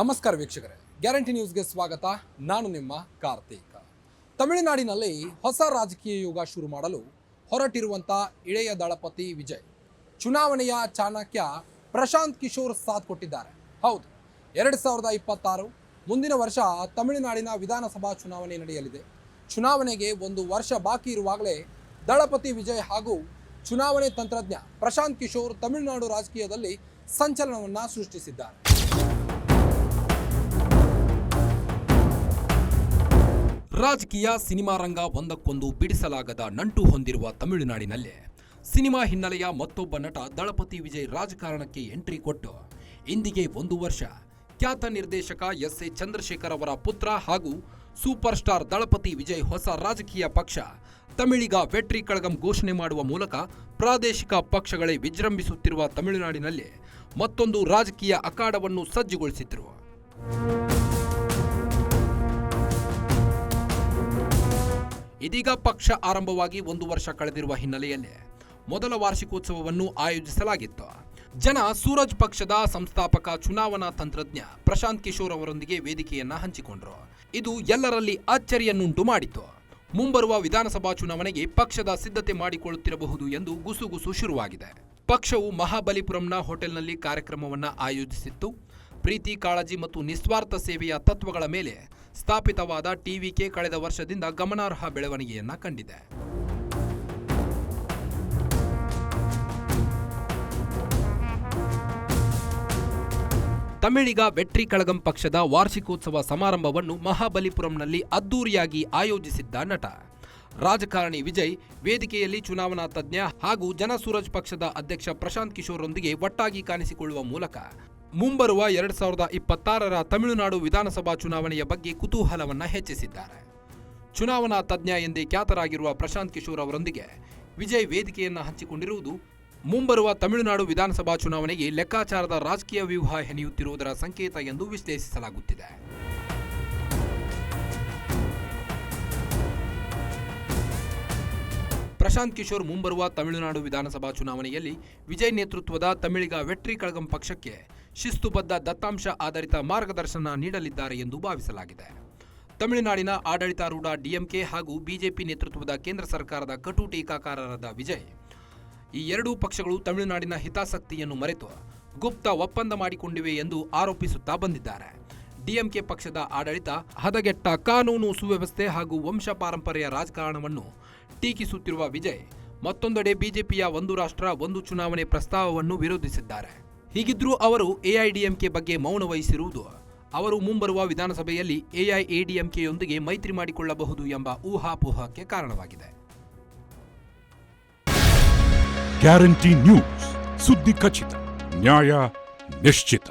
ನಮಸ್ಕಾರ ವೀಕ್ಷಕರೇ. ಗ್ಯಾರಂಟಿ ನ್ಯೂಸ್ಗೆ ಸ್ವಾಗತ. ನಾನು ನಿಮ್ಮ ಕಾರ್ತಿಕ. ತಮಿಳುನಾಡಿನಲ್ಲಿ ಹೊಸ ರಾಜಕೀಯ ಯುಗ ಶುರು ಮಾಡಲು ಹೊರಟಿರುವಂಥ ಇಳೆಯ ದಳಪತಿ ವಿಜಯ್ ಚುನಾವಣೆಯ ಚಾಣಕ್ಯ ಪ್ರಶಾಂತ್ ಕಿಶೋರ್ ಸಾಥ್ ಕೊಟ್ಟಿದ್ದಾರೆ. ಹೌದು, ಎರಡು ಸಾವಿರದ ಇಪ್ಪತ್ತಾರು ಮುಂದಿನ ವರ್ಷ ತಮಿಳುನಾಡಿನ ವಿಧಾನಸಭಾ ಚುನಾವಣೆ ನಡೆಯಲಿದೆ. ಚುನಾವಣೆಗೆ ಒಂದು ವರ್ಷ ಬಾಕಿ ಇರುವಾಗಲೇ ದಳಪತಿ ವಿಜಯ್ ಹಾಗೂ ಚುನಾವಣೆ ತಂತ್ರಜ್ಞ ಪ್ರಶಾಂತ್ ಕಿಶೋರ್ ತಮಿಳುನಾಡು ರಾಜಕೀಯದಲ್ಲಿ ಸಂಚಲನವನ್ನು ಸೃಷ್ಟಿಸಿದ್ದಾರೆ. ರಾಜಕೀಯ ಸಿನಿಮಾ ರಂಗ ಒಂದಕ್ಕೊಂದು ಬಿಡಿಸಲಾಗದ ನಂಟು ಹೊಂದಿರುವ ತಮಿಳುನಾಡಿನಲ್ಲಿ ಸಿನಿಮಾ ಹಿನ್ನೆಲೆಯ ಮತ್ತೊಬ್ಬ ನಟ ದಳಪತಿ ವಿಜಯ್ ರಾಜಕಾರಣಕ್ಕೆ ಎಂಟ್ರಿ ಕೊಟ್ಟು ಇಂದಿಗೆ ಒಂದು ವರ್ಷ. ಖ್ಯಾತ ನಿರ್ದೇಶಕ ಎಸ್ ಎ ಚಂದ್ರಶೇಖರ್ ಅವರ ಪುತ್ರ ಹಾಗೂ ಸೂಪರ್ ಸ್ಟಾರ್ ದಳಪತಿ ವಿಜಯ್ ಹೊಸ ರಾಜಕೀಯ ಪಕ್ಷ ತಮಿಳಿಗ ವೆಟ್ರಿ ಕಳಗಂ ಘೋಷಣೆ ಮಾಡುವ ಮೂಲಕ ಪ್ರಾದೇಶಿಕ ಪಕ್ಷಗಳೇ ವಿಜೃಂಭಿಸುತ್ತಿರುವ ತಮಿಳುನಾಡಿನಲ್ಲಿ ಮತ್ತೊಂದು ರಾಜಕೀಯ ಅಖಾಡವನ್ನು ಸಜ್ಜುಗೊಳಿಸಿದ್ರು. ಇದೀಗ ಪಕ್ಷ ಆರಂಭವಾಗಿ ಒಂದು ವರ್ಷ ಕಳೆದಿರುವ ಹಿನ್ನೆಲೆಯಲ್ಲಿ ಮೊದಲ ವಾರ್ಷಿಕೋತ್ಸವವನ್ನು ಆಯೋಜಿಸಲಾಗಿತ್ತು. ಜನ ಸೂರಜ್ ಪಕ್ಷದ ಸಂಸ್ಥಾಪಕ ಚುನಾವಣಾ ತಂತ್ರಜ್ಞ ಪ್ರಶಾಂತ್ ಕಿಶೋರ್ ಅವರೊಂದಿಗೆ ವೇದಿಕೆಯನ್ನ ಹಂಚಿಕೊಂಡರು. ಇದು ಎಲ್ಲರಲ್ಲಿ ಅಚ್ಚರಿಯನ್ನುಂಟು ಮಾಡಿತು ಮುಂಬರುವ ವಿಧಾನಸಭಾ ಚುನಾವಣೆಗೆ ಪಕ್ಷದ ಸಿದ್ಧತೆ ಮಾಡಿಕೊಳ್ಳುತ್ತಿರಬಹುದು ಎಂದು ಗುಸುಗುಸು ಶುರುವಾಗಿದೆ. ಪಕ್ಷವು ಮಹಾಬಲಿಪುರಂನ ಹೋಟೆಲ್ನಲ್ಲಿ ಕಾರ್ಯಕ್ರಮವನ್ನ ಆಯೋಜಿಸಿತ್ತು. ಪ್ರೀತಿ ಕಾಳಜಿ ಮತ್ತು ನಿಸ್ವಾರ್ಥ ಸೇವೆಯ ತತ್ವಗಳ ಮೇಲೆ ಸ್ಥಾಪಿತವಾದ ಟಿವಿಕೆ ಕಳೆದ ವರ್ಷದಿಂದ ಗಮನಾರ್ಹ ಬೆಳವಣಿಗೆಯನ್ನ ಕಂಡಿದೆ. ತಮಿಳಿಗ ವೆಟ್ರಿ ಕಳಗಂ ಪಕ್ಷದ ವಾರ್ಷಿಕೋತ್ಸವ ಸಮಾರಂಭವನ್ನು ಮಹಾಬಲಿಪುರಂನಲ್ಲಿ ಅದ್ದೂರಿಯಾಗಿ ಆಯೋಜಿಸಿದ್ದ ನಟ. ರಾಜಕಾರಣಿ ವಿಜಯ್ ವೇದಿಕೆಯಲ್ಲಿ ಚುನಾವಣಾ ತಜ್ಞ ಹಾಗೂ ಜನಸೂರಜ್ ಪಕ್ಷದ ಅಧ್ಯಕ್ಷ ಪ್ರಶಾಂತ್ ಕಿಶೋರ್ರೊಂದಿಗೆ ಒಟ್ಟಾಗಿ ಕಾಣಿಸಿಕೊಳ್ಳುವ ಮೂಲಕ ಮುಂಬರುವ ಎರಡ್ ಸಾವಿರದ ಇಪ್ಪತ್ತಾರರ ತಮಿಳುನಾಡು ವಿಧಾನಸಭಾ ಚುನಾವಣೆಯ ಬಗ್ಗೆ ಕುತೂಹಲವನ್ನ ಹೆಚ್ಚಿಸಿದ್ದಾರೆ. ಚುನಾವಣಾ ತಜ್ಞ ಎಂದೇ ಖ್ಯಾತರಾಗಿರುವ ಪ್ರಶಾಂತ್ ಕಿಶೋರ್ ಅವರೊಂದಿಗೆ ವಿಜಯ್ ವೇದಿಕೆಯನ್ನ ಹಂಚಿಕೊಂಡಿರುವುದು ಮುಂಬರುವ ತಮಿಳುನಾಡು ವಿಧಾನಸಭಾ ಚುನಾವಣೆಗೆ ಲೆಕ್ಕಾಚಾರದ ರಾಜಕೀಯ ವ್ಯೂಹ ಹೆಣೆಯುತ್ತಿರುವುದರ ಸಂಕೇತ ಎಂದು ವಿಶ್ಲೇಷಿಸಲಾಗುತ್ತಿದೆ. ಪ್ರಶಾಂತ್ ಕಿಶೋರ್ ಮುಂಬರುವ ತಮಿಳುನಾಡು ವಿಧಾನಸಭಾ ಚುನಾವಣೆಯಲ್ಲಿ ವಿಜಯ್ ನೇತೃತ್ವದ ತಮಿಳಿಗ ವೆಟ್ರಿ ಕಳಗಂ ಪಕ್ಷಕ್ಕೆ ಶಿಸ್ತುಬದ್ಧ ದತ್ತಾಂಶ ಆಧಾರಿತ ಮಾರ್ಗದರ್ಶನ ನೀಡಲಿದ್ದಾರೆ ಎಂದು ಭಾವಿಸಲಾಗಿದೆ. ತಮಿಳುನಾಡಿನ ಆಡಳಿತಾರೂಢ ಡಿಎಂಕೆ ಹಾಗೂ ಬಿಜೆಪಿ ನೇತೃತ್ವದ ಕೇಂದ್ರ ಸರ್ಕಾರದ ಕಟು ಟೀಕಾಕಾರರಾದ ವಿಜಯ್ ಈ ಎರಡೂ ಪಕ್ಷಗಳು ತಮಿಳುನಾಡಿನ ಹಿತಾಸಕ್ತಿಯನ್ನು ಮರೆತು ಗುಪ್ತ ಒಪ್ಪಂದ ಮಾಡಿಕೊಂಡಿವೆ ಎಂದು ಆರೋಪಿಸುತ್ತಾ ಬಂದಿದ್ದಾರೆ. ಡಿಎಂಕೆ ಪಕ್ಷದ ಆಡಳಿತ ಹದಗೆಟ್ಟ ಕಾನೂನು ಸುವ್ಯವಸ್ಥೆ ಹಾಗೂ ವಂಶ ಪಾರಂಪರೆಯ ರಾಜಕಾರಣವನ್ನು ಟೀಕಿಸುತ್ತಿರುವ ವಿಜಯ್ ಮತ್ತೊಂದೆಡೆ ಬಿಜೆಪಿಯ ಒಂದು ರಾಷ್ಟ್ರ, ಒಂದು ಚುನಾವಣೆ ಪ್ರಸ್ತಾವವನ್ನು ವಿರೋಧಿಸಿದ್ದಾರೆ. ಹೀಗಿದ್ರೂ ಅವರು ಎಐಡಿಎಂಕೆ ಬಗ್ಗೆ ಮೌನ ವಹಿಸಿರುವುದು, ಅವರು ಮುಂಬರುವ ವಿಧಾನಸಭೆಯಲ್ಲಿ ಎಐಎಡಿಎಂಕೆಯೊಂದಿಗೆ ಮೈತ್ರಿ ಮಾಡಿಕೊಳ್ಳಬಹುದು ಎಂಬ ಊಹಾಪೋಹಕ್ಕೆ ಕಾರಣವಾಗಿದೆ. ಗ್ಯಾರಂಟಿ ನ್ಯೂಸ್, ಸುದ್ದಿ ಖಚಿತ, ನ್ಯಾಯ ನಿಶ್ಚಿತ.